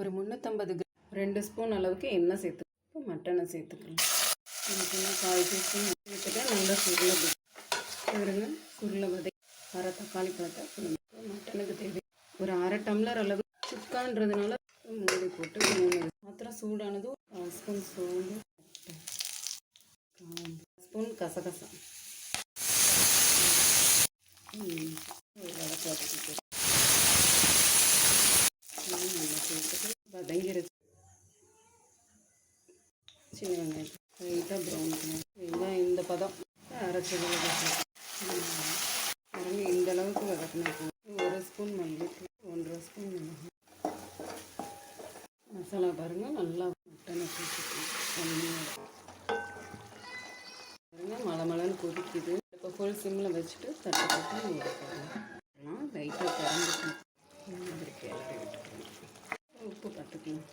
ஒரு முந்நூற்றம்பது கிராம். ரெண்டு ஸ்பூன் அளவுக்கு எண்ணெய் சேர்த்து மட்டனை சேர்த்துக்கலாம். எனக்கு இன்னும் கால் டீஸ்பூன் சேர்த்துட்டு நல்லா சுருளை வதக்கி பாருங்க சுருளை வதக்கி அரை தக்காளி பழத்தை மட்டனுக்கு தேவை. ஒரு அரை டம்ளர் அளவு சுக்கான்றதுனால மூடி போட்டு மூணு மாத்திரம் சூடானதும் ஸ்பூன் சோம்பு. ஸ்பூன் கசகசம். சின்ன வெங்காயம் லைட்டாக ப்ரௌன் கலர் இதுதான் இந்த பதம். அரைச்சது பாருங்க இந்த அளவுக்கு வதக்கினா ஒரு ஸ்பூன் மல்லித்தூள் ஒன்றரை ஸ்பூன் மிளகாய். மசாலா பாருங்கள் நல்லா மட்டனை சேர்த்துக்கணும் கம்மியாக பாருங்க மலை மலைன்னு கொதிக்குது. இப்போ ஃபுல் சிம்மில் வச்சுட்டு தட்டை போட்டு எடுத்துக்கலாம் லைட்டாக திறந்துக்கணும். உப்பு பார்த்துக்கலாம்